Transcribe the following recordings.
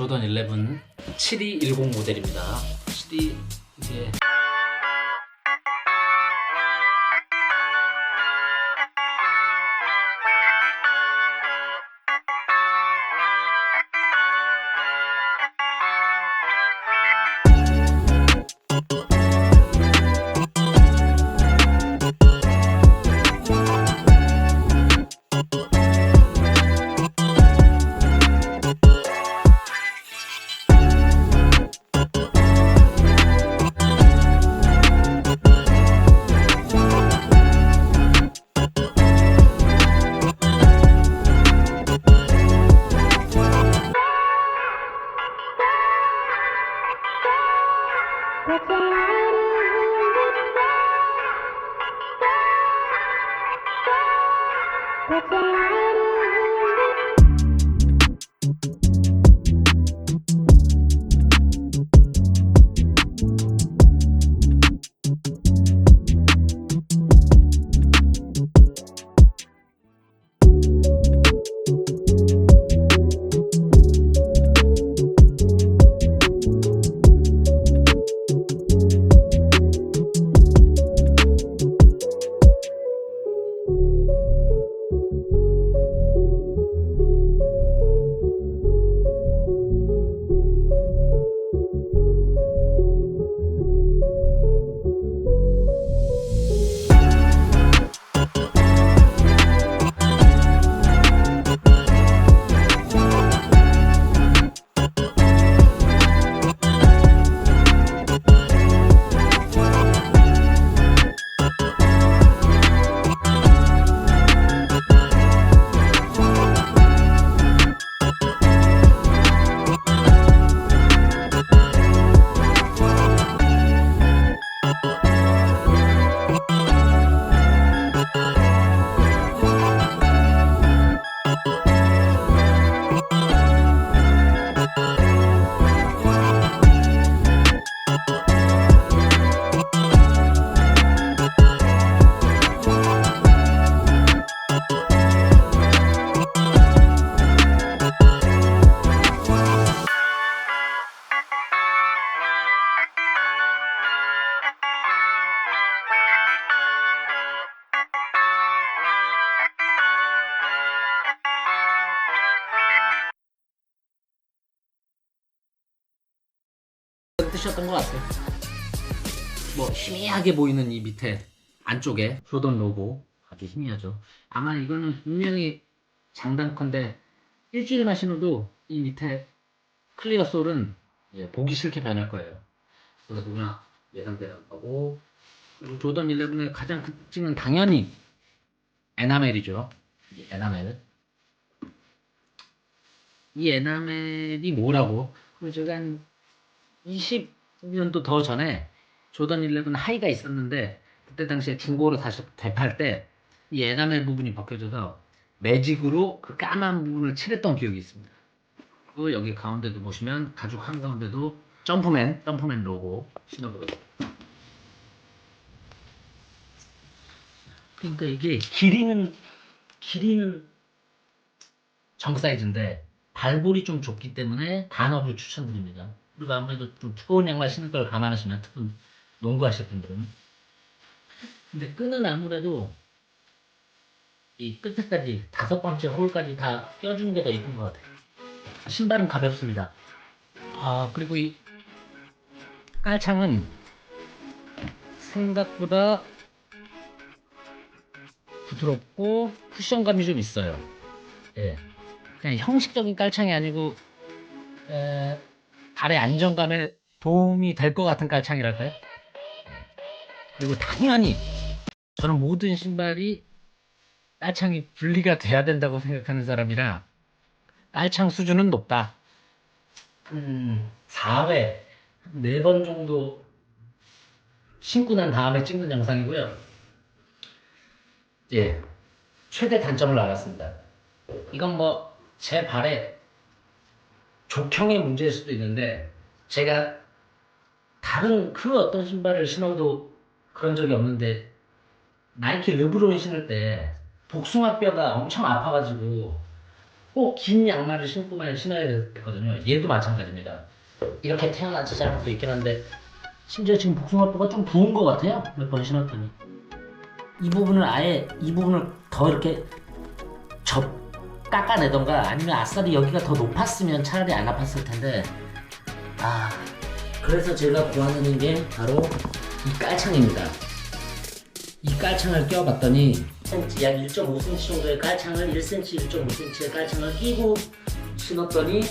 조던 11 7210 모델입니다. 72 이게 Put your 이었던 것 같아요. 뭐 희미하게 보이는 이 밑에 안쪽에 조던 로고 아주 희미하죠. 아마 이거는 분명히 장단컨대 일주일만 신어도 이 밑에 클리어 솔은 이제 보기 싫게 변할 거예요. 그래서 누구나 예상되는 거고 그리고 조던 11의 가장 큰 특징은 당연히 에나멜이죠. 이 에나멜. 이 에나멜이 뭐라고? 그럼 제가 한 20년도 더 전에 조던 11 하이가 있었는데 그때 당시에 중고로 다시 대팔 때 이 에나멜 부분이 벗겨져서 매직으로 그 까만 부분을 칠했던 기억이 있습니다. 그리고 여기 가운데도 보시면 가죽 한 가운데도 점프맨, 점프맨 로고 신어보겠습니다. 그러니까 이게 길이는 길이는 정 사이즈인데 발볼이 좀 좁기 때문에 단업을 추천드립니다. 그리고 아무래도 좀 두꺼운 양말 신을 걸 감안하시면 특히 농구하실 분들은 근데 끈은 아무래도 이 끝에까지 다섯 번째 홀까지 다 껴주는 게 더 이쁜 것 같아요. 신발은 가볍습니다. 아 그리고 이 깔창은 생각보다 부드럽고 쿠션감이 좀 있어요. 예. 그냥 형식적인 깔창이 아니고 에, 발의 안정감에 도움이 될 것 같은 깔창이랄까요? 그리고 당연히 저는 모든 신발이 깔창이 분리가 돼야 된다고 생각하는 사람이라 깔창 수준은 높다. 음, 4회, 4번 정도 신고 난 다음에 찍는 영상이고요. 예, 최대 단점을 알았습니다. 이건 뭐 제 발에 족형의 문제일 수도 있는데 제가 다른 그 어떤 신발을 신어도 그런 적이 없는데 나이키 르브론 신을 때 복숭아뼈가 엄청 아파가지고 꼭 긴 양말을 신고만 신어야 되거든요. 얘도 마찬가지입니다. 이렇게 태어난 자장도 있긴 한데 심지어 지금 복숭아뼈가 좀 부은 것 같아요. 몇 번 신었더니 이 부분을 아예 이 부분을 더 이렇게 접 깎아내던가 아니면 아싸리 여기가 더 높았으면 차라리 안 아팠을 텐데 아 그래서 제가 구하는 게 바로 이 깔창입니다. 이 깔창을 껴봤더니 약 1.5cm 정도의 깔창을 1cm, 1.5cm의 깔창을 끼고 신었더니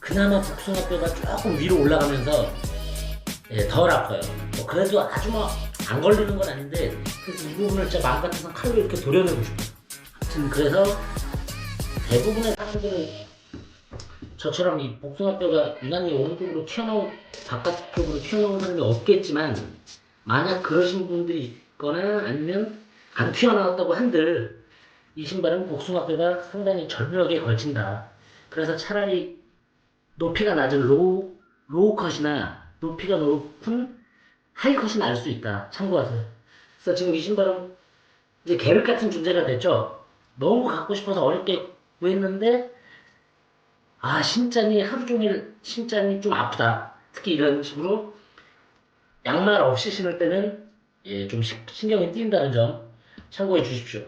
그나마 복숭아뼈가 조금 위로 올라가면서 예, 덜 아파요. 뭐 그래도 아주 뭐안 걸리는 건 아닌데 그래서 이 부분을 진짜 마음 같아서 칼로 이렇게 도려내고 싶어요. 하여튼 그래서 대부분의 사람들은 저처럼 이 복숭아뼈가 유난히 오른쪽으로 튀어나오 바깥쪽으로 튀어나오는 사람이 없겠지만 만약 그러신 분들이 있거나 아니면 안 튀어나왔다고 한들 이 신발은 복숭아뼈가 상당히 절벽에 걸친다. 그래서 차라리 높이가 낮은 로우, 로우 컷이나 높이가 높은 하이 컷이 나을 수 있다. 참고하세요. 그래서 지금 이 신발은 이제 계륵 같은 존재가 됐죠. 너무 갖고 싶어서 어렵게 구했는데 아 신장이 하루 종일 신장이 좀 아프다. 특히 이런 식으로 양말 없이 신을 때는 예, 좀 시- 신경이 쓰인다는 점 참고해 주십시오.